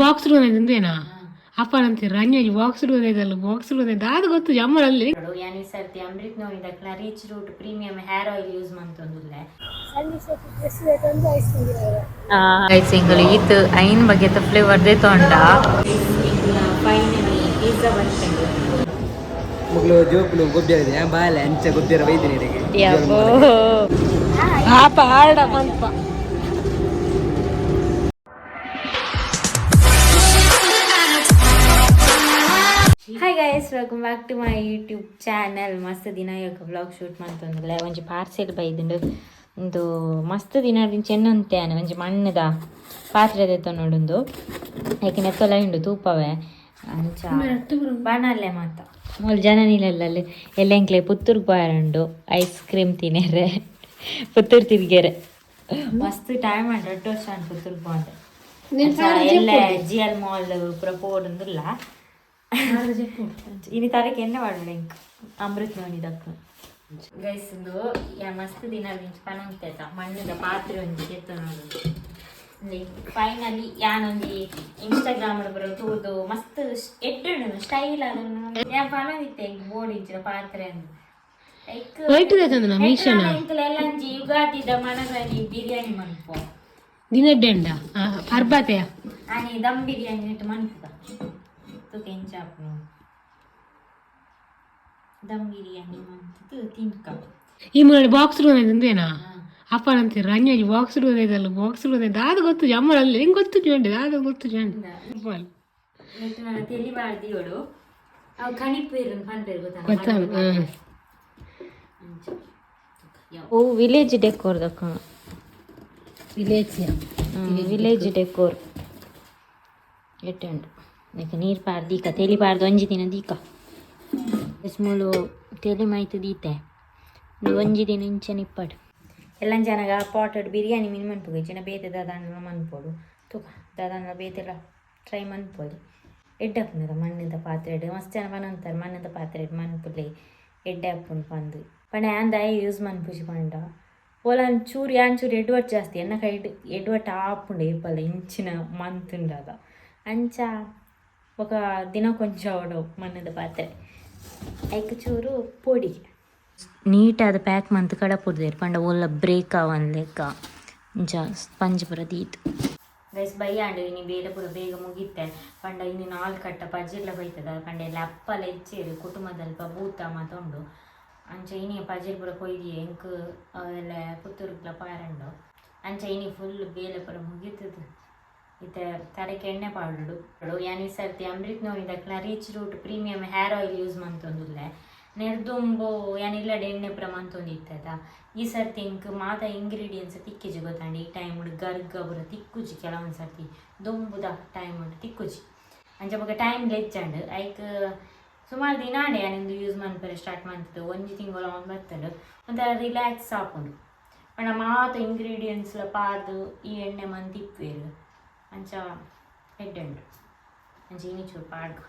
Box room ಅಂದೇನಾ ಅಪ್ಪ ಅಂತೀರ ಬಾಕ್ಸ್ ರೂಮ್ ಇದಲ್ಲ ಬಾಕ್ಸ್ ರೂಮ್ ಇದೆ ಅದು ಗೊತ್ತು ಜಮ್ಮರಲ್ಲಿ. ಯಾನಿ ಸರ್ತಿ ಅಮೃತ್ ನೋಡಿದ reach root premium hair oil use ಮಂತೊಂದುಲ್ಲೆ ಐಸಿಂಗಲು ಈತ್ ಐನ್ ಬಗ್ಗೆ ಫ್ಲೇವರ್ ದೇ ತೊಂಡ ಫೈನಲಿ ಪಿಜ್ಜಾ ಬಂತಂಡು ಮಗಳು ಜೋಕುಲು ಗೊಬ್ಬಿರದೆ ಬಾಲೆ ಅಂಚ ಗೊಬ್ಬಿರ ವೈದ್ಯನಿಗೆ ಪಾಪ ಆಡ welcome back to my YouTube channel ಮಸ್ತ್ ದಿನ ಇವಾಗ ಬ್ಲಾಗ್ ಶೂಟ್ ಮಾಡ್ತಂದ್ರೆ ಒಂಜಿ ಪಾರ್ಸೆಲ್ ಬೈದುಂಡು ಒಂದು ಮಸ್ತ್ ದಿನ ಚೆನ್ನಂತೆ ಒಂಜಿ ಮಣ್ಣದ ಪಾತ್ರೆ ತೆತ್ತೊಂಡುಂದು ಯಾಕೆ ನೆತ್ತೊಲ ಉಂಡು ತೂಪವೇ. ಅಂಚ ಮಾತ ಮೂಲು ಜನ ನಿಲ್ಲಲ್ಲಿ ಎಲ್ಲೆಂಕ್ಲೆ ಪುತ್ತೂರ್ಗೆ ಬಾರುಂಡು ಐಸ್ ಕ್ರೀಮ್ ತಿನ್ನೇರೆ ಪುತ್ತೂರ್ ತಿರ್ಗೆರೆ ಮಸ್ತ್ ಟೈಮ್ ಆಂಡ್ ಎಷ್ಟು ವರ್ಷ ಪುತ್ತೂರ್ಗೆ ಬಾಂಡೆ ಎಲ್ಲ ಜಿ ಎಲ್ ಮಾಲ್ ಪೂರ ಅಂದ್ರಲ್ಲ చెప్పు ఇన్ని తారీఖు ఎన్న వాడు ఇంకా అమృతలోని దక్కు గైసులు ಯಾ ಮಸ್ತ್ ದಿನ ಪಣಂಗ್ತೈತ ಮಣ್ಣದ ಪಾತ್ರೆ ಒಂದು ಕೆತ್ತನೋಡು ಫೈನಲಿ ಯಾನೊಂದು ಇನ್ಸ್ಟಾಗ್ರಾಮ್ ಬರೋ ತೂದು ಮಸ್ತ್ ಎಟ್ಟು ಸ್ಟೈಲ್ ಅದನ್ನು ಯಾ ಪಣಂಗಿತ್ತೆ ಬೋರ್ಡ್ ಇಚ್ಚಿನ ಪಾತ್ರೆ ಅಂತ ಯುಗಾದಿದ ಮನದಲ್ಲಿ ಬಿರಿಯಾನಿ ಮನ್ಪೋ ದಿನಡ್ಡೆಂಡ ಅರ್ಬಾತೆಯ ದಮ್ ಬಿರಿಯಾನಿ ಮನ್ಪುದ 2 ચમચી ದಮ್ ಬಿರಿಯಾನಿ ಮಾಡ್ತಿದ್ದು ತಿನ್ಕ ಈ ಮುನ್ನ ಬಾಕ್ಸ್ ರೂಮ್ ಅಂದೇನಾ ಅಪ್ಪ ಅಂತೀರ ರಂಜಿ ಬಾಕ್ಸ್ ರೂಮ್ ಇದಲ್ಲ ಬಾಕ್ಸ್ ರೂಮ್ ಇದೆ ಅದು ಗೊತ್ತು ಅಮ್ಮರಲ್ಲಿ ಹೆಂಗೆ ಗೊತ್ತು ಚೂಂಡಿ ಅದು ಗೊತ್ತು ಚೂಂಡಿ ನಾನು ತೆಲಿ ಮಾಡ್ದಿಯೋಳು ಅವು ಕಣಿಪೇರು ಪಂಪೇರು ಗೊತ್ತಾ ಓ ವಿಲೇಜ್ ಡೆಕೋರ್ ದಕ್ಕ ವಿಲೇಜ್ ವಿಲೇಜ್ ಡೆಕೋರ್ ಎಟ್ ಅಂಡ್ ಅದಕ್ಕೆ ನೀರು ಪಾರ್ದು ದೀಕ ತೆಲಿ ಪಾರ್ದು ಒಂಜಿ ದಿನ ದೀಕ ಮೂಲು ತೆಲಿ ಮಾಯ್ತು ದೀತೆ ಒಂಜಿ ದಿನ ಇಂಚೆ ಇಪ್ಪಡು ಎಲ್ಲ ಜನಗ ಪಾಟಡ್ ಬಿರಿಯಾನಿ ಮೀನು ಮನ್ಪುಗ ಜನ ಬೇತೆ ದಾದಾಂಡ ಮನ್ಪೋಡು ತುಕ ದಾದಾಂಡ ಬೇತೆಲ್ಲ ಟ್ರೈ ಮನ್ಪೋಲಿ ಎಡ್ಡಪ್ಪನದ ಮಣ್ಣಿಂದ ಪಾತ್ರೆ ಮಸ್ತ್ ಜನ ಪನಂತಾರೆ ಮಣ್ಣಿಂದ ಪಾತ್ರೆ ಮನ್ಪುಲೆ ಎಡ್ಡೆ ಅಪ್ಪನ್ ಪಂದು ಪಂಡ ಆಂದ ಯೂಸ್ ಮನ್ಪುಜಿ ಪಂಡ ಓಲ ಚೂರು ಯಾನ್ ಚೂರು ಎಡ್ವಟ್ ಜಾಸ್ತಿ ಎನ್ನ ಕೈ ಎಡ್ವಟ್ ಆಪುಂಡೆ ಇರ್ಪಲ್ಲ ಇಂಚಿನ ಮಂತುಂಡದ ಅಂಚ ఒక ದಿನ ಕೊಂಚ ಅವಡು ಮಣ್ಣದ ಪಾತ್ರೆ ಐಕ ಚೂರು ಪೊಡಿ ನೀಟಾದ ಪ್ಯಾಕ್ ಮಂತ್ ಕಡ ಪುಡ್ದೇರು ಪಂಡ ಒಲ್ಲ ಬ್ರೇಕ್ ಆವನ್ ಲೆಕ್ಕ ಇಂಚ ಸ್ಪಂಜ್ ಪುರ ದೀತು ಗೈಸ್ ಬೈಯಾಂಡು ಇನಿ ಬೇಲೆ ಪುರ ಬೇಗ ಮುಗಿತ್ತೆ ಪಂಡ ಇನ್ನು ನಾಲ್ಕು ಕಟ್ಟ ಪಜಿರ್ಲ ಬೈತದ ಪಂಡ ಎಲ್ಲ ಅಪ್ಪಲ ಇಚ್ಚೇರು ಕುಟುಂಬದಲ್ಪ ಭೂತ ಮತ್ತೊಂಡು ಅಂಚ ಇನಿ ಪಜಿರ್ ಪುರ ಕೊಯ್ದಿ ಎಂಕ್ ಎಲ್ಲ ಪುತ್ತೂರುಗ್ಲ ಪಾರಂಡು ಅಂಚ ಇನಿ ಫುಲ್ ಬೇಲೆ ಪುರ ಮುಗಿತದ ಇತ್ತೆ ತಲೆಗೆ ಎಣ್ಣೆ ಪಾಡುಡು ಯಾನ್ ಈ ಸರ್ತಿ Amrit ನೋಡಿದಕ್ಲ reach root premium hair oil use ಮಂತೊಂದುಲ್ಲೆ ನೆರ್ದುಂಬು ಯಾನಿಲ್ಲಡೆ ಎಣ್ಣೆ ಪ್ರಮಾಣ ತೊಂದಿತ್ತದ ಈ ಸರ್ತಿ ಇಂಕ್ ಮಾತ ಇಂಗ್ರೀಡಿಯೆಂಟ್ಸ್ ತಿಕ್ಕಿಜಿ ಗೊತ್ತಾಂಡಿ ಈ ಟೈಮ್ ಗರ್ಗ ಪುರ ತಿಕ್ಕುಜಿ ಕೆಲವೊಂದು ಸರ್ತಿ. ದೊಂಬುದ ಟೈಮ್ ತಿಕ್ಕುಜಿ. ಅಂಚ ಬಗ್ಗೆ ಟೈಮ್ ಲೆಚ್ಚಂಡ್ ಐಕ್ ಸುಮಾರು ದಿನ ಆಂಡೆ ಯಾನಿಂದು ಯೂಸ್ ಮನ್ಪರೆ ಸ್ಟಾರ್ಟ್ ಮಾಡ್ತದೆ ಒಂಜಿ ತಿಂಗಳು ಒಂದು ಬರ್ತಡು ಒಂಥರ ರಿಲ್ಯಾಕ್ಸ್ ಆಪುಂಡು. ಪಂಡ ಮಾತ ಇಂಗ್ರೀಡಿಯೆಂಟ್ಸ್ಲ ಪಾದು ಈ ಎಣ್ಣೆ ಮಂತ್ అంచ హెడ్ అండ్ జీని చూపాడుగా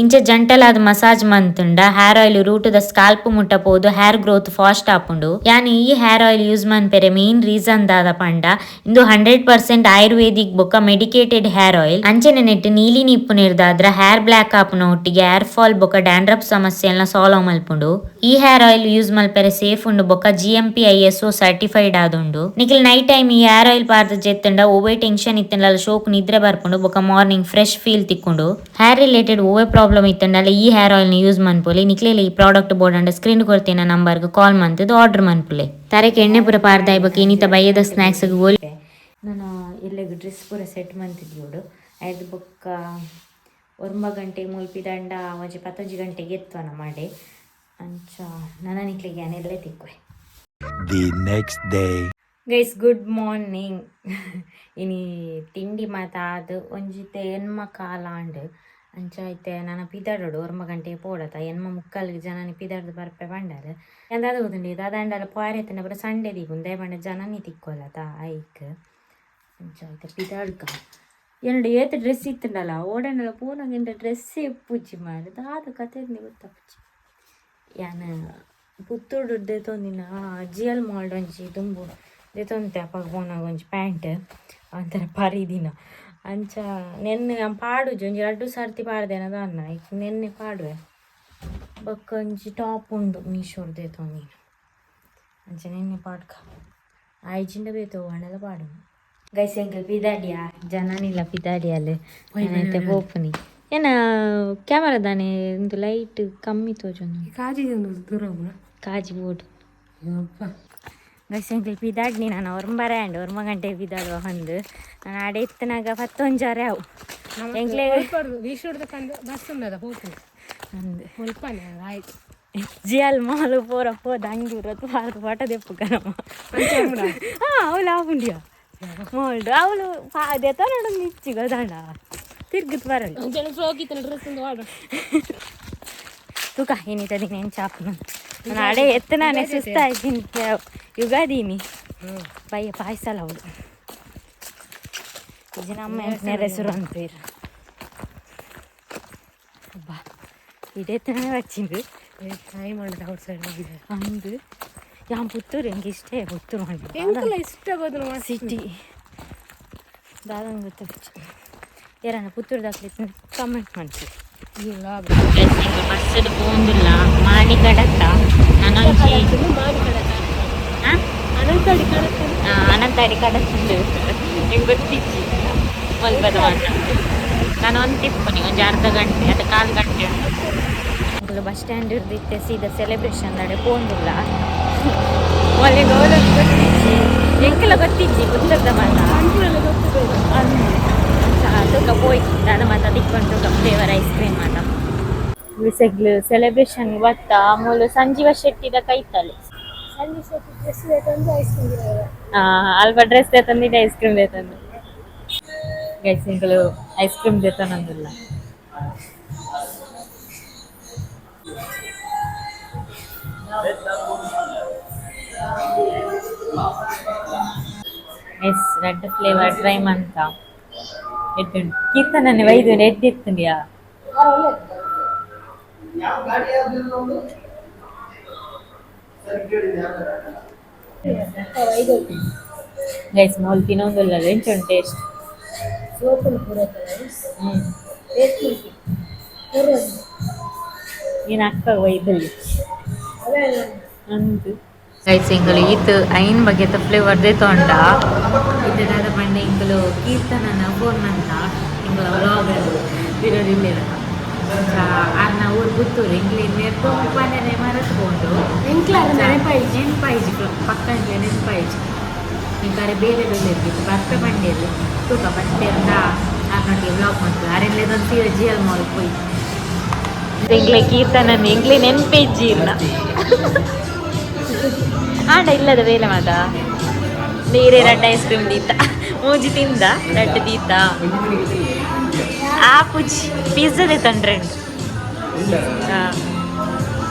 ಇಂಚ ಜಂಟಲಾದ ಮಸಾಜ್ ಮಂತುಂಡ ಹೇರ್ ಆಯಿಲ್ ರೂಟದ ಸ್ಕಾಲ್ಪ್ ಮುಟ್ಟಪೋದು ಹೇರ್ ಗ್ರೋತ್ ಫಾಸ್ಟ್ ಆಪುಂಡು ಯಾನಿ ಈ ಹೇರ್ ಆಯಿಲ್ ಯೂಸ್ ಮನ್ಪೆರೆ ಮೇನ್ ರೀಸನ್ ದಾದ ಪಂಡ, ಇಂದು ಹಂಡ್ರೆಡ್ ಪರ್ಸೆಂಟ್ ಆಯುರ್ವೇದಿಕ್ ಬೊಕ್ಕ ಮೆಡಿಕೇಟೆಡ್ ಹೇರ್ ಆಯಿಲ್ ಅಂಚನೆ ನೆಟ್ ನೀಲಿ ನಿಪ್ಪು ನಿರ್ದಾದ್ರ ಹೇರ್ ಬ್ಲಾಕ್ ಆಪುನ ಒಟ್ಟಿಗೆ ಹೇರ್ ಫಾಲ್ ಬೊಕ್ಕ ಡ್ಯಾಂಡ್ರಪ್ ಸಮಸ್ಯೆನ ಸಾಲ್ವ್ ಮಲ್ಪುಂಡು. ಈ ಹೇರ್ ಆಯಿಲ್ ಯೂಸ್ ಮಲ್ಪೆರೆ ಸೇಫ್ ಉಂಡು, ಬೊಕ್ಕ G M P I S O certified ಆದುಂಡು ನಿಖಿಲ್ ನೈಟ್ ಟೈಮ್ ಈ ಹೇರ್ ಆಯಿಲ್ ಪಾರ್ದ ಜೆತ್ತಂಡ ಓವೇ ಟೆನ್ಷನ್ ಇತ್ತಂಡ ಶೋಕ್ ನಿದ್ರೆ ಬರ್ಪುಂಡು, ಬೊಕ್ಕ ಮಾರ್ನಿಂಗ್ ಫ್ರೆಶ್ ಫೀಲ್ ತಿಕ್ಕೊಂಡು. ಹೇರ್ ರಿಲೇಟೆಡ್ ಓವೇ ಇತ್ತಂಡಲ್ಲ ಈ ಹೇರ್ ಆಯಿಲ್ನ ಯೂಸ್ ಮನ್ಪುಲಿ. ನಿಕ್ಲೆಲ್ಲ ಈ ಪ್ರಾಡಕ್ಟ್ ಬೋರ್ಡ್ ಅಂಡ ಸ್ಕ್ರೀನ್ ನಂಬರ್ ನಂಬರ್ಗೆ ಕಾಲ್ ಮಂತದ್ದು ಆರ್ಡರ್ ಮನ್ಪುಲೆ. ತರಕ್ಕೆ ಎಣ್ಣೆ ಪುರ ಪಾರ್ದ ಇಬ್ಬಕ್ಕೆ ಇನ್ನಿತ ಬಯ್ಯದ ಸ್ನ್ಯಾಕ್ಸ್ಗೆ ಹೋಲಿ. ನಾನು ಇಲ್ಲಿಗೆ ಡ್ರೆಸ್ ಪೂರ ಸೆಟ್ ಮಂತಿದ್ಯೋಡು ಐದು ಬೊಕ್ಕ ಒಂಬ ಗಂಟೆ ಮುಲ್ಪಿದಂಡ ಒಂಜಿ ಪತ್ತೊಂಜಿ ಗಂಟೆಗೆ ಎತ್ತುವನ ಮಾಡಿ. ಅಂಚ ನನ್ನ ನಿಕ್ಲಿಗೆ ಏನೆಲ್ಲ ತಿಕ್ಕುವೆ. The next day guys good morning ಇನಿ ತಿಂಡಿ ಮಾತಾದು ಒಂಜಿತೆ ಎನ್ಮ ಕಾಲ ಅಂಚ ಐತೆ ನನ್ನ ಪಿದಾಡೋಡು ಒರ್ಮ ಗಂಟೆ ಪೋಡತ, ಎನ್ಮ ಮುಕ್ಕಲ್ಗೆ ಜನನಿ ಪಿದಾಡ್ದು ಬರ್ಪೆ ಬಂಡಾರ. ಎಂದಾದ ಗೊತ್ತುಂಡಿ ದಾದಂಡಲ ಪಾರೆತನ ಬರ ಸಂಡೆ ದಿಗುಂದೆ ಬಂಡ ಜನನಿ ತಿಕ್ಕೊಲ್ಲತ ಐಕ್ ಅಂಚ ಐತೆ ಪಿದಾಡ್ಕ. ಎರಡು ಏತ್ ಡ್ರೆಸ್ ಇತ್ತಂಡಲ್ಲ ಓಡಂಡಲ ಪೂನಗಿಂದ ಡ್ರೆಸ್ಸೇ ಪೂಜಿ ಮಾಡಿದ, ಆದ ಕತೆ ಗೊತ್ತಪ್ಪುಜಿ ಯಾನ, ಪುತ್ತೂರು ದೆತೊಂದಿನ ಜಿ ಎಲ್ ಮಾಲ್ಡ್ ಒಂಜಿ ದುಂಬು, ದೆತೊಂತೆ ಅಪ್ಪ ಪೋನಾಗ ಒಂಜಿ ಪ್ಯಾಂಟ್ ಒಂಥರ ಪರಿದಿನ. ಅಂಚ ನೆನ್ನೆ ನಾನು ಪಾಡುಜಿ ಒಂಜಿ ರಡ್ಡು ಸರ್ತಿ ಪಾಡ್ದೇನದ ಅನ್ನ ಈಗ ನೆನ್ನೆ ಪಾಡುವೆ ಬೊಕ್ಕ ಒಂಜಿ ಟಾಪ್ ಉಂಡು ಮೀಶೋರ್ದೆ ನೀನು ಅಂಚ ನೆನ್ನೆ ಪಾಡ್ಕ ಆಯ್ಜಿಂಡ ಬೇತು ಹಣೆಲ್ಲ ಪಾಡು ಗೈಸ್ ಎಂಕಲ್ ಪಿದಾಡಿಯಾ ಜನನಿಲ್ಲ ಪಿದಾಡಿಯಲ್ಲಿ ಮತ್ತೆ ಹೋಪುನಿ ಏನ ಕ್ಯಾಮರಾದಾನೆ ಒಂದು ಲೈಟ್ ಕಮ್ಮಿ ತೋಜೊಂದು ಕಾಜಿ ದೂರ ಹೋಗುಣ ಕಾಜಿ ಬೋರ್ಡ್ ಯಪ್ಪ ಗೈಸ್ ಎಂಕಲ್ ಪಿದಾಡ್ನಿ ನಾನು ಅವ್ರ ಅಂಡ್ ಅವ್ರ ಗಂಟೆ ಪಿದಾಡುವ ಒಂದು ನಾನು ಆಡೆ ಇತ್ತನಾಗ ಪತ್ತೊಂಜಾರ ಅವು. ಆಯ್ತು. ಜಿಯಲ್ ಮಾಲು ಪೋರ ಹೋದ ಅಂಗಿ ಇರೋದು ಪಾರ್ದು ಫೋಟ ದೆಪ್ಪು ಕರಮ್ಮ ಹಾ ಅವಳು ಆಗುಂಡಿಯ ಮೋಲ್ಡು. ಅವಳು ಪಾದೆತ ನೋಡು ನಿಚ್ಚಿಗ ದಂಡ. ತಿರ್ಗಿತ್ ಬರಲ್ಲ. ತುಕ ಏನಿದೆ ದಿನೇನು ಚಾಪನು ನಾಳೆ ಎತ್ತ ನಾನೇ ಸುಸ್ತಾಯಿದ್ದೀನಿ ಯುಗಾದಿನಿ ಬಯ್ಯ ಪಾಯಸ ಅಲ್ಲ ಅವಳು ಇದು ನಮ್ಮ ಎಂಟನೇ ಹೆಸರು ಅಂತೀರು ಬಾ ಇದೇ ತನೇ ಹಚ್ಚಿಂದು ಟ್ರೈ ಮಾಡಿದ ಔಟ್ ಸೈಡ್ ಹೋಗಿದೆ ಅಂದು ಯಾವ ಪುತ್ತೂರು ಹೆಂಗೆ ಇಷ್ಟೇ ಪುತ್ತೂರು ಮಾಡಿ ಇಷ್ಟ ಆಗೋದು ಸಿಟಿ ದಾದಂಗೆ ಗೊತ್ತಾಗ ಯಾರನ್ನ ಪುತ್ತೂರು ದಾಖಲೆ ಕಮೆಂಟ್ ಮಾಡ್ತೀವಿ ಬಸ್ಸದು ಪೋಂದಿಲ್ಲ ಮಾನಿ ಕಡತ್ತ ನಾನೊಂಜಿ ಅನಂತಡಿ ಕಡತ ಅನಂತಾಡಿ ಕಡತ್ತುಂಡು ನಿಂಗೆ ಗೊತ್ತಿಚ್ಚಿ ಮಲ್ಪದ ಮಾಡ ನಾನು ಒಂದು ತಿಪ್ಪನಿ ಒಂದು ಅರ್ಧ ಗಂಟೆ ಅದು ಕಾಲು ಗಂಟೆ ಉಂಟು ಬಸ್ ಸ್ಟ್ಯಾಂಡ್ ಇರ್ದಿತ್ತೆ ಸೀದಾ ಸೆಲೆಬ್ರೇಷನ್ ನಡೆ ಪೋಂದಿಲ್ಲ ಒಳ್ಳೆ ಗೌರವ ಗೊತ್ತಿಚ್ಚಿ ಎಂಕೆಲ್ಲ ಗೊತ್ತಿಚ್ಚಿ ಪುತ್ತದ ಮಾತ ತೂಕ ತಿಳ್ಕೊಬೋಯ್ ನಾನು ಮತ್ತು ತಿಕ್ಕೊಂಡು ಫ್ಲೇವರ್ ಐಸ್ ಕ್ರೀಮ್ ಮಾತ ಬಿಸಿಗ್ಲು ಸೆಲೆಬ್ರೇಷನ್ ಬತ್ತ ಮೂಲ ಸಂಜೀವ ಶೆಟ್ಟಿದ ಕೈತಲೆ ಅಲ್ಪ ಡ್ರೆಸ್ ತಂದಿದ್ದೆ ಐಸ್ ಕ್ರೀಮ್ ತಂದು ಗೈಸ್ ಐಸ್ ಕ್ರೀಮ್ ತೆತ್ತನೊಂದಿಲ್ಲ ಎಸ್ ರೆಡ್ ಫ್ಲೇವರ್ ಡ್ರೈಮ್ ಅಂತ ಎಡ್ಡುಂಡು ಕೀರ್ತನನ್ನೇ ವೈದ್ಯ ಎಡ್ಡೆತ್ತುಂಡಿಯಾ ಗೈಸ್ ಮೋಲ್ ತಿನ್ನೊಂದಿಲ್ಲ ಎಂಚುಂಡು ಟೇಸ್ಟ್ ಹ್ಞೂ ಏನು ಅಕ್ಕ ಒಯ್ದಲ್ಲಿ ಅಂದು ಇಂಕಲು ಈತ್ ಐನ್ ಬಗೆತ ಫ್ಲೇವರ್ ದೇ ತೊಂಡ. ಇದರಾದ ಬಂಡೆ ಇಂಕಲು ಕೀರ್ತನನ ಫೋನ್ ಅಂತ ಇಂಕಲ ವ್ಲಾಗ್ ಬಿರೋದಿಲ್ಲ ಆರ್ನ ಊರು ಪುತ್ತೂರು ಪನ್ನೆನೆ ಮರೆತ್ಕೊಂಡು. ಎಂಕ್ಲಾರ ನೆನಪಾಯ್ತು. ನೆನ್ಪಾಯ್ಜಿ ಪಕ್ಕಂಗೆ ನೆನ್ಪಾಯ್ಜಿ ಇಂಕಾರೆ ಬೇರೆ ಬೇರೆ ಇರ್ಬೇಕು ಭತ್ತ ಬಂಡೆಯಲ್ಲಿ. ತೂಕ ಬಂಡೆ ಅಂತ ಅನ್ನೊಟ್ಟಿಗೆ ಬ್ಲಾಕ್ ಮಾಡ್ತಾರೆ ಅರೆಲ್ಲದೊಂದು ತೀರ ಜಿಯಲ್ ಮಾಲ್ ಹೋಯ್ತು. ಎಂಗ್ಲೆ ಕೀರ್ತನ ಎಂಗ್ಲೆ ನೆನ್ಪೇಜ್ಜಿ ಇಲ್ಲ ಆಂಡ ಇಲ್ಲದ ವೇಲೆ ಮಾತ? ಬೇರೆ ರಡ್ ಐಸ್ ಕ್ರೀಮ್ ದೀತ. ಮೂಜಿ ತಿಂದ ರಡ್ಡ ದೀತ. ಆ ಪುಜಿ ಪಿಜ್ಜಾದೆ ಅದ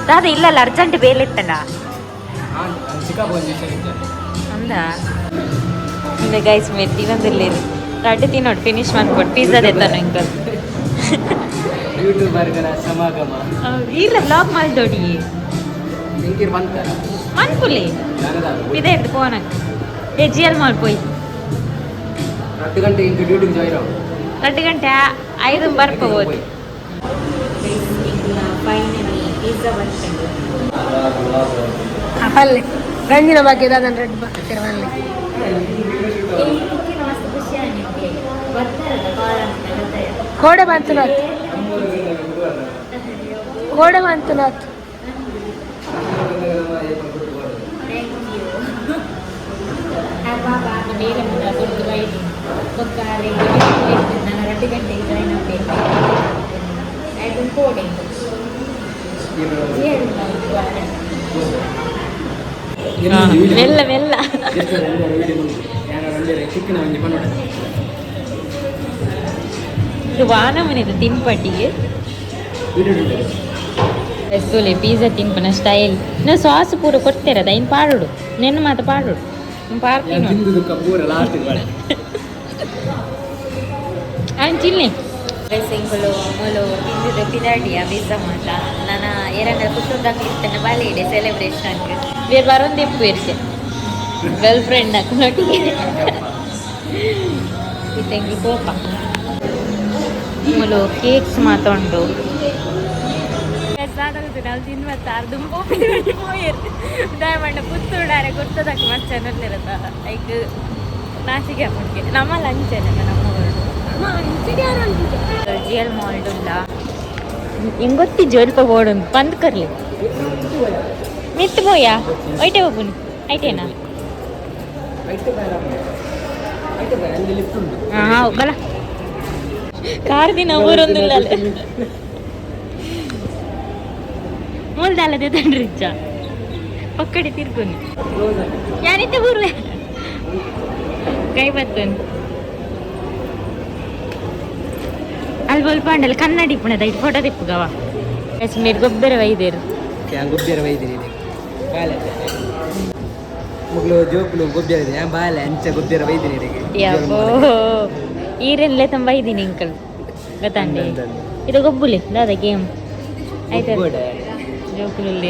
ದಾದ ಇಲ್ಲಲ್ಲ ಅರ್ಜೆಂಟ್ ಬೇಲೆ ಇತ್ತಲ್ಲ? ಅಂದ? ಇಂದ ಗೈಸ್ ಮೇಲೆ ತಿನ್ನೋದಿಲ್ಲ ರಡ್ಡು ತಿನ್ನ ಫಿನಿಶ್ ಮಾಡ್ಕೊಟ್ಟು ಪಿಜ್ಜಾ ತಾನು ಇಂಕಲ್ ಯೂಟ್ಯೂಬರ್ಗಳ ಸಮಾಗಮ. ಇಲ್ಲ ಬ್ಲಾಗ್ ಮಾಡಿದೋಡಿ. ನಿಂಗಿರ್ ಬಂತಾರ ಮನ್ಪುಲಿ ನನಗಾದ್ರು ಇದೆ ಇದ್ದು ಫೋನಕ್ಕೆ ಏ ಜಿ ಎಲ್ ಮಾಲ್ ಪೋಯ್ ಹತ್ತು ಗಂಟೆ ಇಂಟು ಡ್ಯೂಟಿಗೆ ಜಾಯ್ನ್ ಆಗ ಎರಡು ಗಂಟೆ ಐದು ಬರ್ಕೋಬೋದು ಫೈನಲಿ ಪಿಜ್ಜಾ ಬರ್ಕೊಂಡು ಅಲ್ಲೇ ಗಂಜಿನ ಬಗ್ಗೆ ಅದನ್ನ ರೆಡ್ ಬರ್ತಿರವಲ್ಲಿ ಮಸ್ತ್ ಖುಷಿ ಆಗಿದೆ ಬರ್ತಾರಲ್ಲ ಕಾಲ ಕೋಡೆ ಮಂತುನಾಥ್ ಕೋಡೆ ಮೆಲ್ಲ ಮೆಲ್ಲ ಚಿಕ್ಕನ ಒಂದು ಪನ್ನೋಡ ಇದು ವಾನ ಮನೆದು ತಿನ್ಪಟ್ಟಿಗೆ ವೀಡಿಯೋ ಎಸ್ಸೋಲೆ ಪಿಜ್ಜಾ ತಿನ್ಪನ ಸ್ಟೈಲ್ ನಾ ಸಾಸ್ ಪೂರ ಕೊಡ್ತೀರದ ಇನ್ನು ಪಾಡೋಡು ನೆನ್ನ ಮಾತು ಪಾಡೋಡು ಪಾರ್ತೀನಿ ತಿಂದು ಪೂರ ಡ್ರೆಸ್ಸಿಂಗ್ಗಳು ಮೂಲು ತಿಂದಿದ್ದು ಪಿದಾಡಿಯ ಬೀಸಮಾಟ ನನ್ನ ಏರಂಗ ಕುಟುಂಬಕ್ಕಿರ್ತೇನೆ ಬಾಲಿ ಇದೆ ಸೆಲೆಬ್ರೇಷನ್ಗೆ ಬೇರೆ ಬರೋದು ಇಪ್ಪು ಇರ್ತೆ ಗರ್ಲ್ ಫ್ರೆಂಡ್ ಹಾಕೊಂಡೊಟ್ಟಿಗೆ ಇತ್ತಂಗಿ ಕೋಪ. ಉಂಡು ಕೇಕ್ಸ್ ಮಾತೊಂಡು ನಾವು ತಿನ್ಮತ್ತ ಅರ್ಧಂ ಉದಾಯ ಮಂಡ ಪುತ್ತೂಡಾರೆ ಗೊತ್ತದಕ್ಕೆ ಮಸ್ತ್ ಚೆನ್ನಾಗಿರುತ್ತಲ್ಲ ಲೈಕ್ ನಾಚಿಗೆ ಹಾಕೊಂಡ್ಗೆ ನಮ್ಮ ಲಂಚ್ ಏನಲ್ಲ ನಮ್ಮ? ಜಿ ಎಲ್ ಮಾಲ್ಡ್ ಉಂಡ ಹಿಂಗೆ ಗೊತ್ತಿ ಜೋಲ್ಪ ಬೋಡುಂದು ಬಂದ್ ಕರ್ಲಿ ಮಿತ್ ಬೋಯಾ ಒಯ್ಟೆ ಹೋಗುನಿ ಐಟೇನಾ ಹಾಂ ಬಲ ಕಾರ್ ದಿನ ಊರೊಂದಿಲ್ಲ ಮೂಲ್ದಾಲದೆ ತಂಡ್ರಿಚ್ಚ ಪಕ್ಕಡೆ ತಿರ್ಕೊನಿ ಯಾರಿದ್ದೆ ಊರು ಕೈ ಬತ್ತನ್ ಅಲ್ಲಿ ಒಲ್ಪ ಅಂಡಲ್ಲ ಕನ್ನಡಿ ಪುಣದ ದೈಟ್ ಫೋಟೋ ತಿಪ್ಪುಗವ ಕಾಶ್ಮೀರ್ ಗೊಬ್ಬರ ವೈದ್ಯರು. ಗೊಬ್ಬ್ಯಾರ ವೈದ್ಯರಿ ಬಾಲೆ ಮುಗ್ಲು ಜೋಕ್ಲು ಗೊಬ್ಬರ ಇದೆ. ಬಾಲೆ ಅಂಚ ಗೊಬ್ಬರ ವೈದ್ಯರಿ ಯಾಕೋ ಈರೆಲ್ಲೇ ತುಂಬ ಇದ್ದೀನಿ ಅಂಕಲ್. ಗೊತ್ತಾಂಡೆ ಇದು ಗೊಬ್ಬುಲಿ ದಾದ ಗೇಮ್. ಆಯ್ತು ಜೋಕುಲಲ್ಲಿ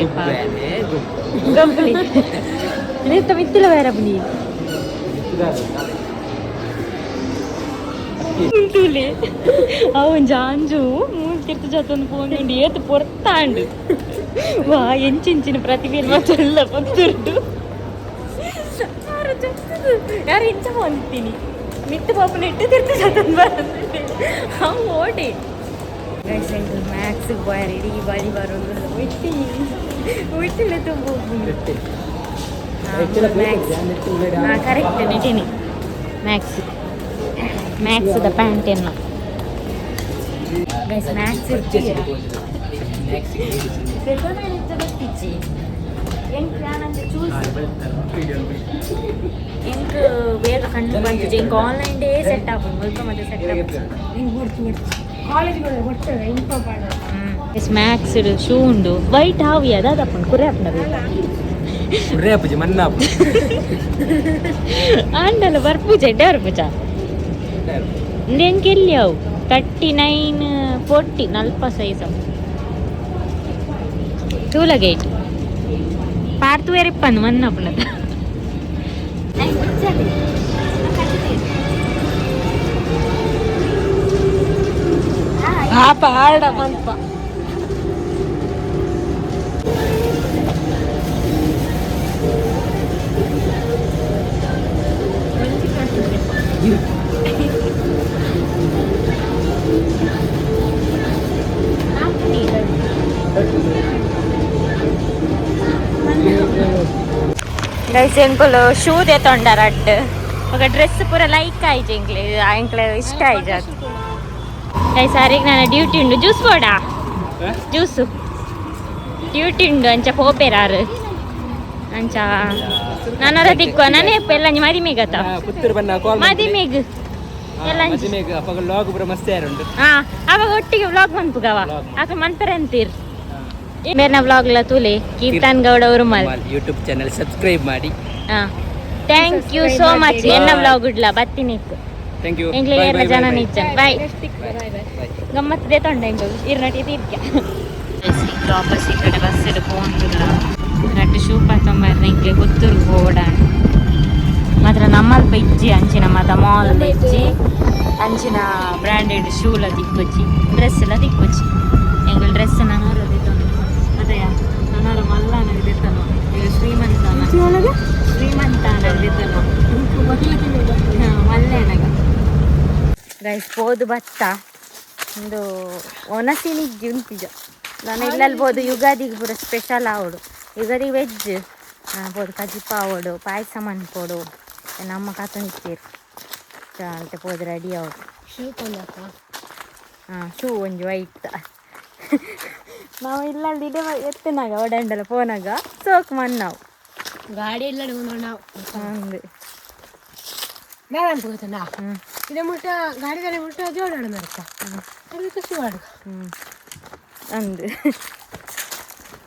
ಗಂಪಲಿ ನಿಂತ ಮಿತ್ತಿಲ ಬೇರೆ ಬನ್ನಿ ಮುಂತೂಲೆ ಅವನ್ ಜಾಂಜು ಮೂರ್ತಿರ್ತು ಜೊತೊಂದು ಫೋನ್ ಉಂಡು ಏತು ಪೊರ್ತಾಂಡು ವಾ ಎಂಚಿಂಚಿನ ಪ್ರತಿಭೆ ಮಾತೆಲ್ಲ ಪೊತ್ತುಂಡು ಯಾರು ಇಂಚ ಹೊಂದ್ತೀನಿ ಮಿತ್ತು ಪಾಪನ ಇಟ್ಟು ತಿರ್ತು ಜೊತೊಂದು ಬರ್ತದೆ ಅವ್ ಓಡಿ ಮ್ಯಾಕ್ಸ್ ಬಾಯ್ ಇಡೀ ಬಾಳಿ ಬರೋದು ಒಟ್ಟಿ ಒಟ್ಟಿಲ್ಲ ತುಂಬ ಮ್ಯಾಕ್ಸ್ ಹಾಂ ಕರೆಕ್ಟ್ ನೆಟೀನಿ ಮ್ಯಾಕ್ಸ್ ಮ್ಯಾಕ್ಸ್ದ ಪ್ಯಾಂಟ್ ಎನ್ನ ಗೈಸ್ ಮ್ಯಾಕ್ಸ್ ಇರ್ತೀಯ ಗೊತ್ತಿಚ್ಚಿ ಎಂಕ್ ನಾನಂತೆ ಚೂಸ್ ಎಂಕ್ ಬೇಗ ಕಣ್ಣು ಬಂದಿದೆ ಎಂಕ್ ಆನ್ಲೈನ್ ಡೇ ಸೆಟ್ ಆಗೋದು ಮುಲ್ಪ ಮತ್ತೆ ಸೆಟ್ ಆಗೋದು ಮ್ಯಾಕ್ಸ್ ಶೂ ಉಂಡು ವೈಟ್ ಹಾವಿ ಅದ ಅದಪ್ಪನ್ ಕುರೆ ಹಾಪ್ನದು ರೇಪುಜಿ ಮನ್ನಾಪು ಆಂಡಲ ಬರ್ಪೂಜ ಎಡ್ಡೆ ಬರ್ಪೂಜ ಇಂದೇನ್ಕೆ ಎಲ್ಲಿ ಅವು ತರ್ಟಿ ನೈನ್ ಫೋರ್ಟಿ ನಲ್ಪ ಸೈಜ್ ಅವು ಟೂಲ ಗೇಟ್ ಪಾರ್ತು ಎರಿಪ್ಪಂದು ಮನ್ನಪ್ಪನದ ಪಾಪ ಆಡ ಮಲ್ಪ ಗೈಸ್ ಎಂಕುಲು ಶೂ ತೆತ್ತೊಂಡಾರ ಅಡ್ಡ ఒక ಡ್ರೆಸ್ ಪೂರ ಲೈಕ್ ಆಯ್ತು ಎಂಕ್ಲೆ ಎಂಕ್ಲೆ ಇಷ್ಟ ಆಯ್ತು ಅದು ಗೈಸ್ ಸಾರಿಗೆ ನಾನು ಡ್ಯೂಟಿ ಉಂಡು. ಜ್ಯೂಸ್ ಕೊಡ ಜ್ಯೂಸು ಡ್ಯೂಟಿ ಉಂಡು ಅಂಚ ಪೋಪೆರಾರು. ಅಂಚ ನಾನರ ತಿಕ್ಕುವ. ನಾನೇ ಎಲ್ಲ ಮದಿಮೆಗತ ಪುತ್ತೂರು ಕಾಲ್ ಮದಿಮೆಗ್ ಎಲ್ಲ ಲಾಗ್ ಪೂರ ಮಸ್ತ್ ಯಾರುಂಟು? ಹಾ ಅವಾಗ ಒಟ್ಟಿಗೆ ವ್ಲಾಗ್ ಮನ್ಪುಗವ ಆಕ ಮನ್ಪರೆ ಅಂತೀರ್ ಮೇರ್ನ ವ್ಲಾಗ್ ಲ ತೂಲೆ ಕೀರ್ತನ್ ಗೌಡ ಅವರು ಮಲ್. ಯೂಟ್ಯೂಬ್ ಚಾನೆಲ್ ಸಬ್ಸ್ಕ್ರೈಬ್ ಮಾಡಿ. ಹಾ. ಥ್ಯಾಂಕ್ ಯು ಸೋ ಮಚ್ ಎನ್ನ ವ್ಲಾಗ್ ಉಡ್ಲ ಬತ್ತೀನಿ ಥ್ಯಾಂಕ್ ಯು ಎಂಗ್ಲೆ ಏರ್ನ ಜನ ನಿಚ್ಚ ಬಾಯ್ ಗಮ್ಮತ್ ದೇ ತೊಂಡ ಎಂಗು ಇರ್ನಟಿ ತೀರ್ಕ ವಾಪಸ್ ಈ ಕಡೆ ಬಸ್ ಇಡು ಪೋಂಡುಲ್ಲ ನಟ್ಟು ಶೂ ಪತ್ತೊಂಬರ್ನ ಇಂಕ್ಲೆ ಗೊತ್ತೂರು ಓಡ ಮಾತ್ರ ನಮ್ಮಲ್ಪ ಇಜ್ಜಿ ಅಂಚಿನ ಮತ ಮಾಲ್ ಇಜ್ಜಿ ಅಂಚಿನ ಬ್ರ್ಯಾಂಡೆಡ್ ಶೂಲ ತಿಕ್ಕೊಚ್ಚಿ ಡ್ರೆಸ್ ಎಲ್ಲ ತಿಕ್ಕೊಚ್ಚಿ ಎಂಗಳು ಡ್ರೆಸ್ ದಿತ್ತನು ಮತ್ತೆ ನಾನೂರ ಮಲ್ಲ ನಡೆದಿತ್ತನು ಈಗ ಶ್ರೀಮಂತ ಶ್ರೀಮಂತ ನಡೆದಿತ್ತನು ಮಲ್ಲೆ ನನಗೆ ಗೈಸ್ ಪೋದು ಭತ್ತ. ಒಂದು ಒನಸಿನಿಜ್ಜಿ ಉಂತಿಜ ನಾನು ಇಲ್ಲಲ್ಬೋದು ಯುಗಾದಿಗೆ ಪೂರ ಸ್ಪೆಷಲ್ ಆವಡು ಯುಗಾದಿಗೆ ವೆಜ್ ಬೋದು ಕಜಿಪ ಆವಡು ಪಾಯಸ ಮನ್ಪೋಡು ನಮ್ಮ ಕಥೆ ಚಾ ಅಂತ ಹೋದ್ರೆ ರೆಡಿ ಆವಡು ಹಾಂ ಶೂ ಒಂಜಿ ವೈಟ್ ನಾವು ಇಲ್ಲಲ್ಲಿ ಇದೇ ಎತ್ತಿನಾಗ ಒಡಂಡಲ ಫೋನಾಗ ಸೋಕ್ ಮನ್ನಾವು ಗಾಡಿ ಇಲ್ಲ ನಾವು. ಹಂಗೆ. ಬೇಡ ಅಂತ ಇದೇ ಮುಟ್ಟ ಗಾಡಿ ಗಾಡಿ ಮುಟ್ಟ ಜೋಡಾಡ ಮರ್ತ ಅದು ಖುಷಿ ಮಾಡು ಹ್ಞೂ ಅಂದು